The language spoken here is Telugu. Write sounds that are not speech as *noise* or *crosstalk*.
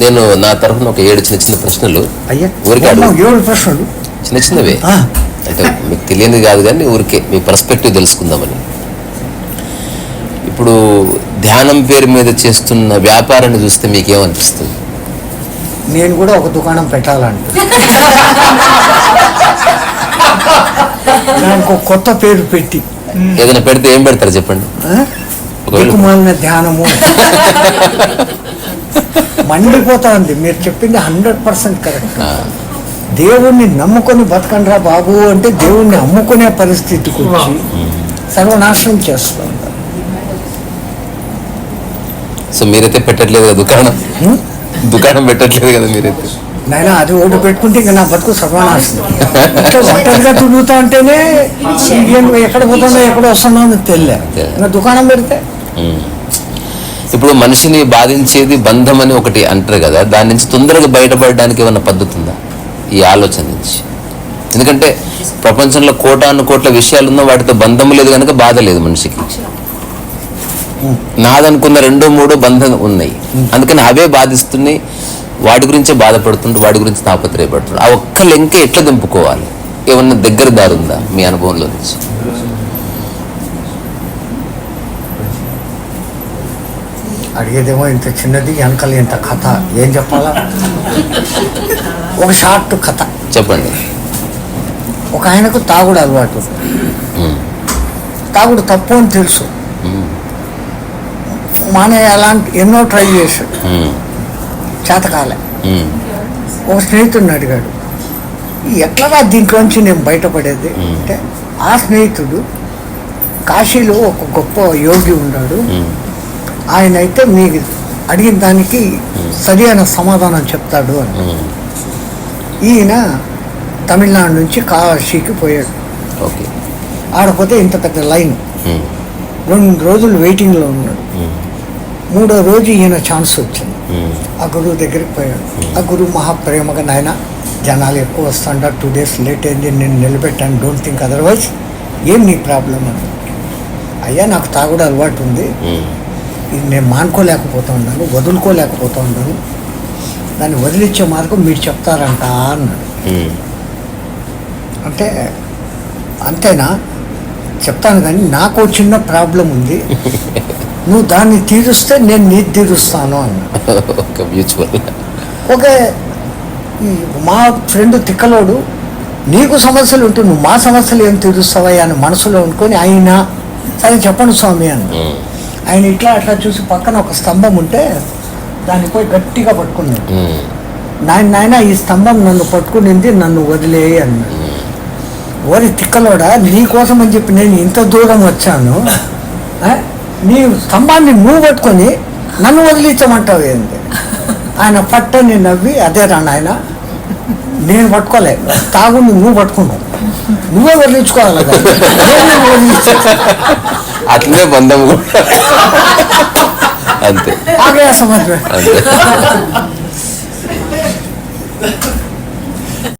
నేను నా తరఫున ఒక ఏడు చిన్న చిన్న ప్రశ్నలు. ఊరికే ఏడు ప్రశ్నలు. చిన్న చిన్నవే. అంటే మీకు తెలియనిది కాదు కానీ ఊరికే మీ పర్స్పెక్టివ్ తెలుసుకుందామని. ఇప్పుడు ధ్యానం పేరు మీద చేస్తున్న వ్యాపారాన్ని చూస్తే మీకేమనిపిస్తుంది? నేను కూడా ఒక దుకాణం పెట్టాలంట. దానికి ఒక కొత్త పేరు పెట్టి. ఏదైనా పెడితే ఏం పెడతారు చెప్పండి? దిక్కుమాలిన ధ్యానము. *laughs* మండిపోతా ఉంది మీరు చెప్పింది హండ్రెడ్ పర్సెంట్ కరెక్ట్. దేవుణ్ణి నమ్ముకొని బతకండ్రా బాబు అంటే దేవుణ్ణి అమ్ముకునే పరిస్థితికి వచ్చి సర్వనాశనం చేస్తూ. ఉంటారు సో మీరైతే పెట్టట్లేదు కదా దుకాణం? దుకాణం పెట్టట్లేదు కదా మీరైతే? నాయనా అది ఒకటి పెట్టుకుంటే ఇంకా నా బతుకు సర్వనాశనం. ఒంటరిగా తిరుగుతా ఉంటేనే ఏం ఎక్కడ పోతుందో ఎక్కడ వస్తుందో అని తెలియలే ఇంకా దుకాణం పెడితే. ఇప్పుడు మనిషిని బాధించేది బంధం అని ఒకటి అంటారు కదా దాని నుంచి తొందరగా బయటపడడానికి ఏమైనా పద్ధతి ఉందా? ఈ ఆలోచన నుంచి. ఎందుకంటే ప్రపంచంలో కోటాను కోట్ల విషయాలు ఉన్నా వాటితో బంధం లేదు కనుక బాధ లేదు మనిషికి. నాదనుకున్న రెండో మూడో బంధం ఉన్నాయి. అందుకని అవే బాధిస్తున్నాయి వాడి గురించే బాధపడుతుంటూ వాడి గురించి తాపత్రయపడుతుంటు ఆ ఒక్క లెంక ఎట్లా దింపుకోవాలి? ఏమన్నా దగ్గర దారుందా మీ అనుభవంలో నుంచి? అడిగేదేమో ఇంత చిన్నది వెనకాల ఇంత కథ ఏం చెప్పాలా ఒక షార్ట్ కథ చెప్పండి ఒక ఆయనకు తాగుడు అలవాటు. తాగుడు తప్పు అని తెలుసు. మానే అలాంటి ఎన్నో ట్రై చేశాడు. చేతకాలే. ఒక స్నేహితుడిని అడిగాడు ఎట్లరా దీంట్లోంచి నేను బయటపడేది. అంటే ఆ స్నేహితుడు కాశీలో ఒక గొప్ప యోగి ఉన్నాడు. ఆయన అయితే మీకు అడిగిన దానికి సరి అయిన సమాధానం చెప్తాడు అని. ఈయన తమిళనాడు నుంచి కాశీకి పోయాడు. ఓకే. ఆడపోతే ఇంత పెద్ద లైన్. రెండు రోజులు వెయిటింగ్లో ఉన్నాడు. మూడో రోజు ఈయన ఛాన్స్ వచ్చింది. ఆ గురువు దగ్గరికి పోయాడు. ఆ గురువు మహాప్రేమగా నాయన జనాలు ఎక్కువ వస్తుంటారు టూ డేస్ లేట్ అయింది నేను నిలబెట్టాను డోంట్ థింక్ అదర్వైజ్ ఏం నీ ప్రాబ్లం అని. అయ్యా నాకు తాగుడు అలవాటు ఉంది. నేను మానుకోలేకపోతా ఉన్నాను వదులుకోలేకపోతా ఉన్నాను. దాన్ని వదిలించే మార్గం మీరు చెప్తారంట అన్నాడు. అంటే అంతేనా? చెప్తాను కానీ నాకు చిన్న ప్రాబ్లం ఉంది. నువ్వు దాన్ని తీరుస్తే నేను నీ తీరుస్తాను అన్నాడు. ఓకే మా ఫ్రెండ్ తిక్కలోడు నీకు సమస్యలు ఉంటే నువ్వు మా సమస్యలు ఏం తీరుస్తావయ్యా అని మనసులో అనుకొని ఆయన సరే చెప్పండి స్వామి అని ఉమ్. ఆయన ఇట్లా అట్లా చూసి పక్కన ఒక స్తంభం ఉంటే దాన్ని పోయి గట్టిగా పట్టుకున్నాడు. నాయన నాయన ఈ స్తంభం నన్ను పట్టుకునింది నన్ను వదిలేయి అన్నాడు. ఓరి తిక్కలోడా నీ కోసం అని చెప్పి నేను ఇంత దూరం వచ్చాను? *laughs* నీ స్తంభాన్ని నువ్వు పట్టుకొని నన్ను వదిలించమంటావు ఏంది? ఆయన పట్టని నవ్వి అదే రా నాయన నేను పట్టుకోలే తాగుని నువ్వు పట్టుకున్నావు నువ్వే వదిలించుకోవాలి కదా *laughs* అట్లనే బంధం కూడా. అంతే. అంతే.